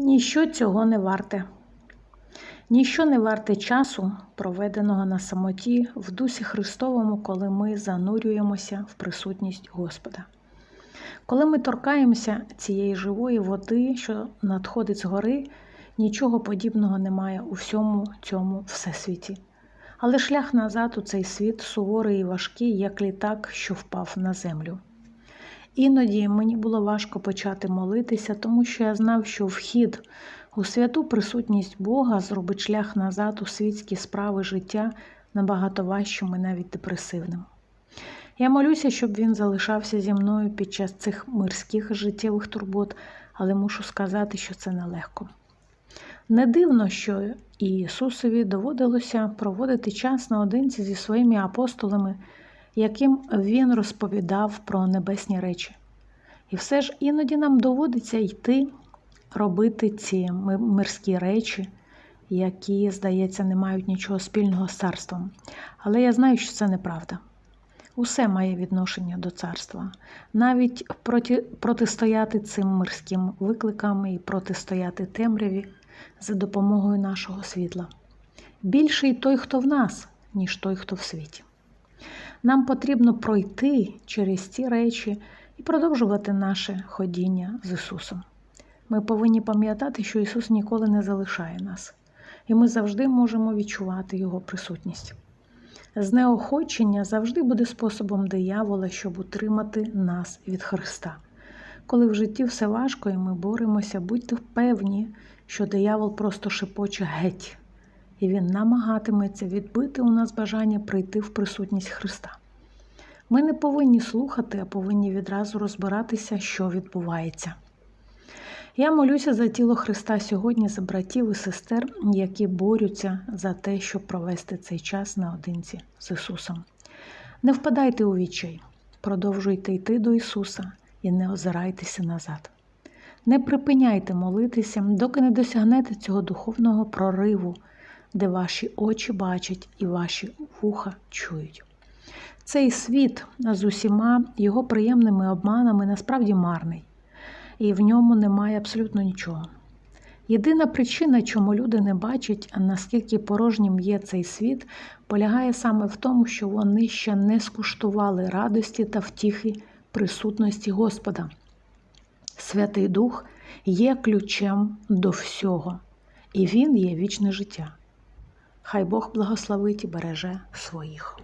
Ніщо цього не варте. Ніщо не варте часу, проведеного на самоті в Дусі Христовому, коли ми занурюємося в присутність Господа. Коли ми торкаємося цієї живої води, що надходить з гори, нічого подібного немає у всьому цьому всесвіті. Але шлях назад у цей світ суворий і важкий, як літак, що впав на землю. Іноді мені було важко почати молитися, тому що я знав, що вхід у святу присутність Бога зробить шлях назад у світські справи життя набагато важчим і навіть депресивним. Я молюся, щоб він залишався зі мною під час цих мирських життєвих турбот, але мушу сказати, що це нелегко. Не дивно, що Ісусові доводилося проводити час наодинці зі своїми апостолами, яким Він розповідав про небесні речі. І все ж іноді нам доводиться йти робити ці мирські речі, які, здається, не мають нічого спільного з царством. Але я знаю, що це неправда. Усе має відношення до царства, навіть проти, протистояти цим мирським викликам і протистояти темряві за допомогою нашого світла. Більший той, хто в нас, ніж той, хто в світі. Нам потрібно пройти через ці речі і продовжувати наше ходіння з Ісусом. Ми повинні пам'ятати, що Ісус ніколи не залишає нас, і ми завжди можемо відчувати Його присутність. Знеохочення завжди буде способом диявола, щоб утримати нас від Христа. Коли в житті все важко і ми боремося, будьте впевні, що диявол просто шепоче геть, і він намагатиметься відбити у нас бажання прийти в присутність Христа. Ми не повинні слухати, а повинні відразу розбиратися, що відбувається. Я молюся за тіло Христа сьогодні, за братів і сестер, які борються за те, щоб провести цей час наодинці з Ісусом. Не впадайте у відчай, продовжуйте йти до Ісуса і не озирайтеся назад. Не припиняйте молитися, доки не досягнете цього духовного прориву, де ваші очі бачать і ваші вуха чують. Цей світ з усіма його приємними обманами насправді марний і в ньому немає абсолютно нічого. Єдина причина, чому люди не бачать, наскільки порожнім є цей світ, полягає саме в тому, що вони ще не скуштували радості та втіхи присутності Господа. Святий Дух є ключем до всього, і Він є вічне життя. Хай Бог благословить і береже своїх.